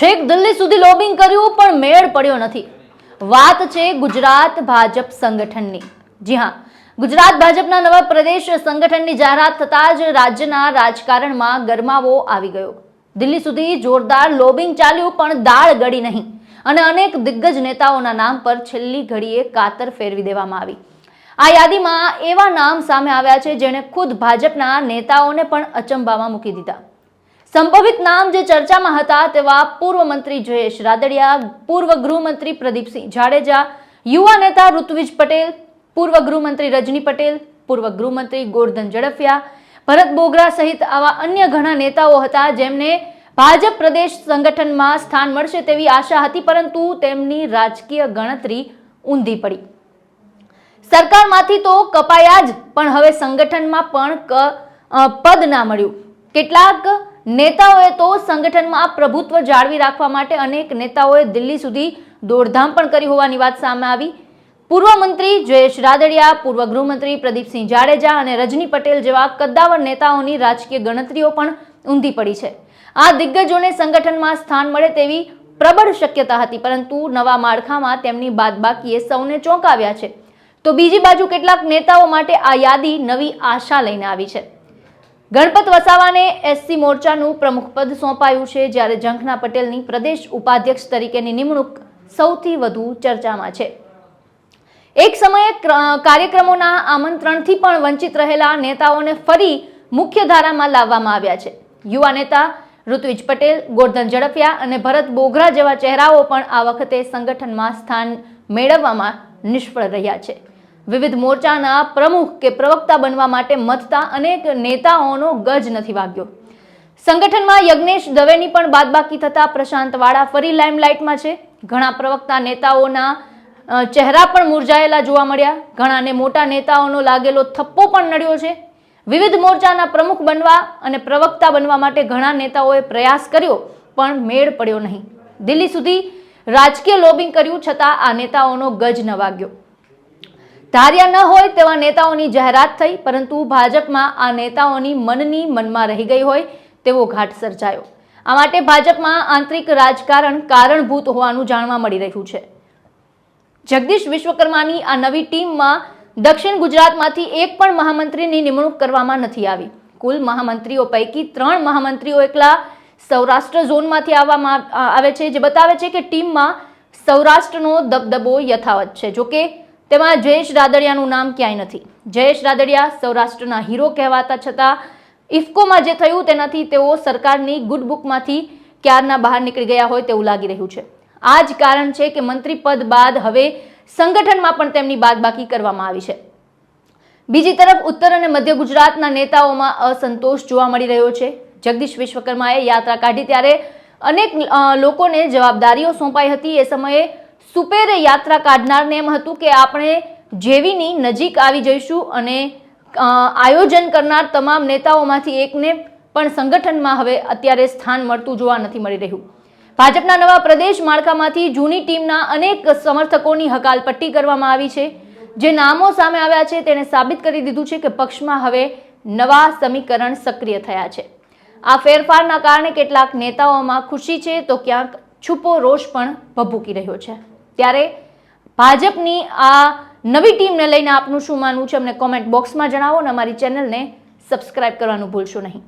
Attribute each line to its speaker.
Speaker 1: છેક દિલ્હી સુધી લોબિંગ કર્યું, પણ મેળ પડ્યો નથી. વાત છે ગુજરાત ભાજપ સંગઠનની. જી હા, ગુજરાત ભાજપના નવા પ્રદેશ સંગઠનની જાહેરાત થતાં જ રાજ્યના રાજકારણમાં ગરમાવો આવી ગયો. દિલ્હી સુધી જોરદાર લોબિંગ ચાલ્યું, પણ દાળ ગળી નહીં. અને અનેક દિગ્ગજ નેતાઓના નામ પર છેલ્લી ઘડીએ કાતર ફેરવી દેવામાં આવી. આ યાદીમાં એવા નામ સામે આવ્યા છે જેણે ખુદ ભાજપના નેતાઓને પણ અચંબામાં મૂકી દીધા. સંભવિત નામ જે ચર્ચામાં હતા તેવા પૂર્વ મંત્રી જયેશ રાદડિયા, પૂર્વ ગૃહમંત્રી પ્રદીપસિંહ જાડેજા, યુવા નેતા ઋત્વિજ પટેલ, પૂર્વ ગૃહમંત્રી રજની પટેલ, પૂર્વ ગૃહમંત્રી ગોરધન ઝડફિયા, ભરત બોગરા સહિત આવા અન્ય ઘણા નેતાઓ હતા જેમને ભાજપ પ્રદેશ સંગઠનમાં સ્થાન મળશે તેવી આશા હતી, પરંતુ તેમની રાજકીય ગણતરી ઊંધી પડી. સરકારમાંથી તો કપાયા જ, પણ હવે સંગઠનમાં પણ પદ ના મળ્યું. કેટલાક નેતાઓએ તો સંગઠનમાં પ્રભુત્વ જાળવી રાખવા માટે અનેક નેતાઓએ દિલ્હી સુધી દોડધામ પણ કરી હોવાની વાત સામે આવી. પૂર્વ મંત્રી જયેશ રાદડિયા, પૂર્વ ગૃહમંત્રી પ્રદીપસિંહ જાડેજા અને રજની પટેલ જેવા કદ્દાવર નેતાઓની રાજકીય ગણતરીઓ પણ ઊંધી પડી છે. આ દિગ્ગજોને સંગઠનમાં સ્થાન મળે તેવી પ્રબળ શક્યતા હતી, પરંતુ નવા માળખામાં તેમની બાદબાકીએ સૌને ચોંકાવ્યા છે. તો બીજી બાજુ કેટલાક નેતાઓ માટે આ યાદી નવી આશા લઈને આવી છે. ગણપત વસાવાને એસસી મોરચાનું પ્રમુખ પદ સોંપાયું છે, જ્યારે ઝંખના પટેલની પ્રદેશ ઉપાધ્યક્ષ તરીકેની નિમણૂક સૌથી વધુ ચર્ચામાં છે. એક સમયે કાર્યક્રમોના આમંત્રણથી પણ વંચિત રહેલા નેતાઓને ફરી મુખ્ય ધારામાં લાવવામાં આવ્યા છે. યુવા નેતા ઋત્વિજ પટેલ, ગોરધન ઝડફિયા અને ભરત બોગરા જેવા ચહેરાઓ પણ આ વખતે સંગઠનમાં સ્થાન મેળવવામાં નિષ્ફળ રહ્યા છે. વિવિધ મોરચાના પ્રમુખ કે પ્રવક્તા બનવા માટે મથતા અનેક નેતાઓનો ગજ નથી વાગ્યો. સંગઠનમાં યજ્ઞેશ દવેની પણ બાદબાકી થતા પ્રશાંત વાળા ફરી લાઇમલાઇટમાં છે. ઘણા પ્રવક્તા નેતાઓના ચહેરા પણ મુરઝાયેલા જોવા મળ્યા. ઘણાને મોટા નેતાઓનો લાગેલો થપ્પો પણ નડ્યો છે. વિવિધ મોરચાના પ્રમુખ બનવા અને પ્રવક્તા બનવા માટે ઘણા નેતાઓએ પ્રયાસ કર્યો, પણ મેળ પડ્યો નહીં. દિલ્હી સુધી રાજકીય લોબિંગ કર્યું છતાં આ નેતાઓનો ગજ ન વાગ્યો. ધાર્યા ન હોય તેવા નેતાઓની જાહેરાત થઈ, પરંતુ ભાજપમાં આ નેતાઓની મનની મનમાં રહી ગઈ હોય તેવો ઘાટ સર્જાયો. આ માટે ભાજપમાં આંતરિક રાજકારણ કારણભૂત હોવાનું જાણવા મળી રહ્યું છે. જગદીશ વિશ્વકર્માની આ નવી ટીમમાં દક્ષિણ ગુજરાતમાંથી એક પણ મહામંત્રીની નિમણૂક કરવામાં નથી આવી. કુલ મહામંત્રીઓ પૈકી ત્રણ મહામંત્રીઓ એકલા સૌરાષ્ટ્ર ઝોનમાંથી આવવામાં આવે છે, જે બતાવે છે કે ટીમમાં સૌરાષ્ટ્રનો દબદબો યથાવત છે. જોકે તેમાં જયેશ રાદડિયાનું નામ ક્યાંય નથી. જયેશ રાદડિયા સૌરાષ્ટ્રના હીરો કહેવાતા છતાં, ઇફકોમાં જે થયું તેનાથી તેઓ સરકારની ગુડ બુકમાંથી ક્યારના બહાર નીકળી ગયા હોય તેવું લાગી રહ્યું છે. આ જ કારણ છે કે મંત્રી પદ બાદ હવે સંગઠનમાં પણ તેમની બાદબાકી કરવામાં આવી છે. બીજી તરફ ઉત્તર અને મધ્ય ગુજરાતના નેતાઓમાં અસંતોષ જોવા મળી રહ્યો છે. જગદીશ વિશ્વકર્માએ યાત્રા કાઢી ત્યારે અનેક લોકોને જવાબદારીઓ સોંપાઈ હતી. એ સમયે સુપેરે યાત્રા કાઢનારને એમ હતું કે આપણે જેવીની નજીક આવી જઈશું અને આયોજન કરનાર તમામ નેતાઓમાંથી એકને પણ સંગઠનમાં હવે અત્યારે સ્થાન મળતું જોવા નથી મળી રહ્યું. ભાજપના નવા પ્રદેશ માળખામાંથી જૂની ટીમના અનેક સમર્થકોની હકાલપટ્ટી કરવામાં આવી છે. જે નામો સામે આવ્યા છે તેણે સાબિત કરી દીધું છે કે પક્ષમાં હવે નવા સમીકરણ સક્રિય થયા છે. આ ફેરફારના કારણે કેટલાક નેતાઓમાં ખુશી છે તો ક્યાંક છુપો રોષ પણ ભભૂકી રહ્યો છે. ત્યારે ભાજપની આ નવી ટીમને લઈને આપનું શું માનવું છે અમને કોમેન્ટ બોક્સમાં જણાવો અને અમારી ચેનલને સબસ્ક્રાઇબ કરવાનું ભૂલશો નહીં.